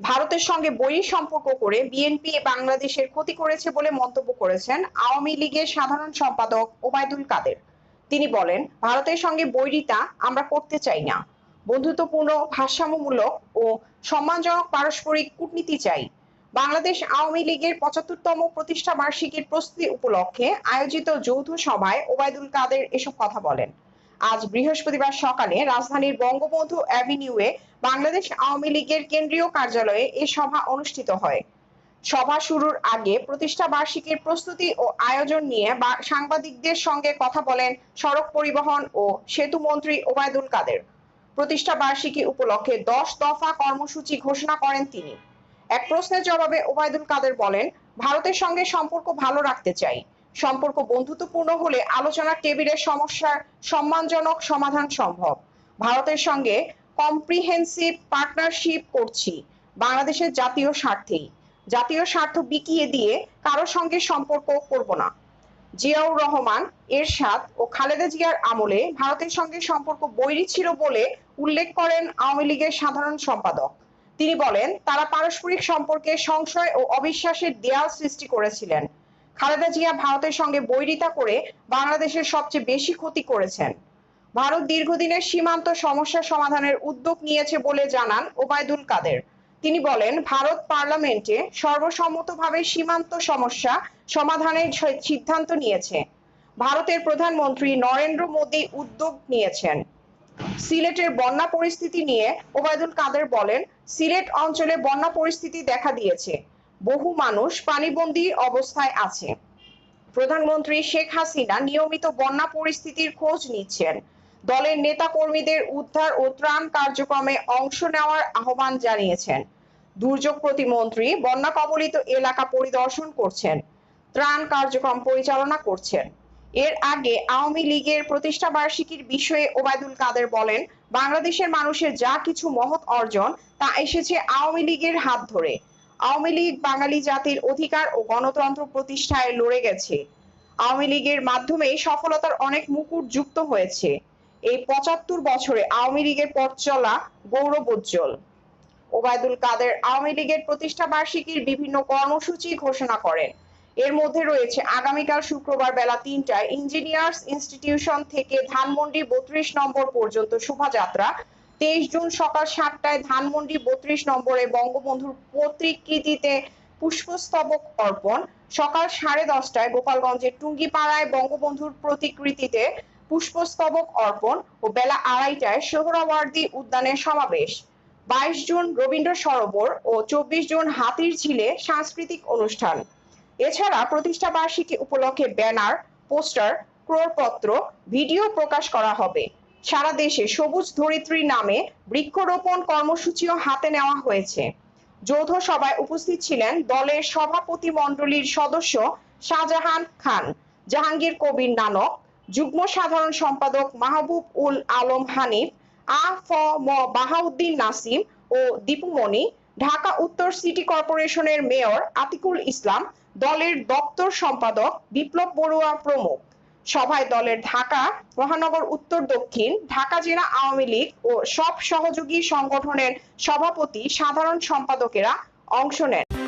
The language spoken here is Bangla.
ভারতের সঙ্গে বৈরী সম্পর্ক করে বিএনপি বাংলাদেশের ক্ষতি করেছে বলে মন্তব্য করেছেন আওয়ামী লীগের সাধারণ সম্পাদক ওবায়দুল কাদের। তিনি বলেন, ভারতের সঙ্গে বৈরিতা আমরা করতে চাই না। বন্ধুত্বপূর্ণ, ভারসাম্যমূলক ও সম্মানজনক পারস্পরিক কূটনীতি চাই। বাংলাদেশ আওয়ামী লীগের পঁচাত্তরতম প্রতিষ্ঠা বার্ষিকীর প্রস্তুতি উপলক্ষে আয়োজিত যৌথ সভায় ওবায়দুল কাদের এসব কথা বলেন। আজ বৃহস্পতিবার সকালে রাজধানীর বঙ্গবন্ধু অ্যাভিনিউয়ে বাংলাদেশ আওয়ামী লীগের কেন্দ্রীয় কার্যালয়ে এ সভা অনুষ্ঠিত হয়। সভা শুরুর আগে প্রতিষ্ঠা বার্ষিকীর প্রস্তুতি ও আয়োজন নিয়ে সাংবাদিকদের সঙ্গে কথা বলেন সড়ক পরিবহন ও সেতু মন্ত্রী ওবায়দুল কাদের। প্রতিষ্ঠা বার্ষিকী উপলক্ষে দশ দফা কর্মসূচি ঘোষণা করেন তিনি। এক প্রশ্নের জবাবে ওবায়দুল কাদের বলেন, ভারতের সঙ্গে সম্পর্ক ভালো রাখতে চাই। সম্পর্ক বন্ধুত্বপূর্ণ হলে আলোচনার টেবিলের সমস্যার সম্মানজনক সমাধান সম্ভব। ভারতের সঙ্গে কম্প্রিহেন্সিভ পার্টনারশিপ করছি, বাংলাদেশের জাতীয় স্বার্থেই। জাতীয় স্বার্থ বিকিয়ে দিয়ে কারও সঙ্গে সম্পর্ক করব না। জিয়াউর রহমান, এরশাদ ও খালেদা জিয়ার আমলে ভারতের সঙ্গে সম্পর্ক বৈরী ছিল বলে উল্লেখ করেন আওয়ামী লীগের সাধারণ সম্পাদক। তিনি বলেন, তারা পারস্পরিক সম্পর্কে সংশয় ও অবিশ্বাসের দেয়াল সৃষ্টি করেছিলেন। খালেদা জিয়া ভারতের সঙ্গে বৈরিতা করে বাংলাদেশের সবচেয়ে বেশি ক্ষতি করেছেন। ভারত দীর্ঘদিনের সীমান্ত সমস্যা সমাধানের উদ্যোগ নিয়েছে বলে জানান ওবায়দুল কাদের। তিনি বলেন, ভারত পার্লামেন্টে সর্বসম্মতভাবে সীমান্ত সমস্যা সমাধানের সিদ্ধান্ত নিয়েছে। ভারতের প্রধানমন্ত্রী নরেন্দ্র মোদী উদ্যোগ নিয়েছেন। সিলেটের বন্যা পরিস্থিতি নিয়ে ওবায়দুল কাদের বলেন, সিলেট অঞ্চলে বন্যা পরিস্থিতি দেখা দিয়েছে। বহু মানুষ পানিবন্দী অবস্থায় আছে। প্রধানমন্ত্রী শেখ হাসিনা নিয়মিত বন্যা পরিস্থিতির খোঁজ নিচ্ছেন। দলের নেতা কর্মীদের উদ্ধার ও ত্রাণ কার্যক্রমে অংশ নেওয়ার আহ্বান জানিয়েছেন। দুর্যোগ প্রতিমন্ত্রী বন্যা কবলিত এলাকা পরিদর্শন করছেন। ত্রাণ কার্যক্রম পরিচালনা করছেন। এর আগে আওয়ামী লীগের প্রতিষ্ঠা বার্ষিকীর বিষয়ে ওবায়দুল কাদের বলেন, বাংলাদেশের মানুষের যা কিছু মহৎ অর্জন, তা এসেছে আওয়ামী লীগের হাত ধরে। আওয়ামী লীগ বাঙালি জাতির অধিকার ও গণতন্ত্র প্রতিষ্ঠায় লড়ে গেছে। আওয়ামী লীগের মাধ্যমেই সফলতার অনেক মুকুট যুক্ত হয়েছে। এই পঁচাত্তর বছরে আওয়ামী লীগের পথ চলা গৌরবোজ্জ্বল। ওবায়দুল কাদের আওয়ামী লীগের প্রতিষ্ঠা বার্ষিকীর বিভিন্ন কর্মসূচি ঘোষণা করেন। এর মধ্যে রয়েছে আগামীকাল শুক্রবার বেলা তিনটায় ইঞ্জিনিয়ার্স ইনস্টিটিউশন থেকে ধানমন্ডি বত্রিশ নম্বর পর্যন্ত শোভাযাত্রা তেইশ জুন সকাল সাতটায় ধানমন্ডি বত্রিশ নম্বরে বঙ্গবন্ধুর প্রতিকৃতিতে পুষ্পস্তবক অর্পণ। সকাল সাড়ে দশটায় গোপালগঞ্জের টুঙ্গিপাড়ায় বঙ্গবন্ধুর প্রতিকৃতিতে পুষ্পস্তবক অর্পণ ও বেলা আড়াইটায় সোহরাওয়ার্দী উদ্যানে সমাবেশ। বাইশ জুন রবীন্দ্র সরোবর ও চব্বিশ জুন হাতির ঝিলে সাংস্কৃতিক অনুষ্ঠান। এছাড়া প্রতিষ্ঠা বার্ষিকী উপলক্ষে ব্যানার, পোস্টার, ক্রোড়পত্র, ভিডিও প্রকাশ করা হবে। সারা দেশে সবুজ ধরিত্রী নামে বৃক্ষরোপণ কর্মসূচিও হাতে নেওয়া হয়েছে। যৌথ সভায় উপস্থিত ছিলেন দলের সভাপতি মণ্ডলীর সদস্য শাহজাহান খান, জাহাঙ্গীর কবির নানক, যুগ্ম সাধারণ সম্পাদক মাহবুব উল আলম হানিফ, আ ফ ম বাহাউদ্দিন নাসিম ও দীপুমণি ঢাকা উত্তর সিটি কর্পোরেশনের মেয়র আতিকুল ইসলাম, দলের দপ্তর সম্পাদক বিপ্লব বড়ুয়া প্রমুখ। সভায় দলের ঢাকা, মহানগর, উত্তর, দক্ষিণ, ঢাকা জেলা আওয়ামী লীগ ও সব সহযোগী সংগঠনের সভাপতি সাধারণ সম্পাদকেরা অংশ নেন।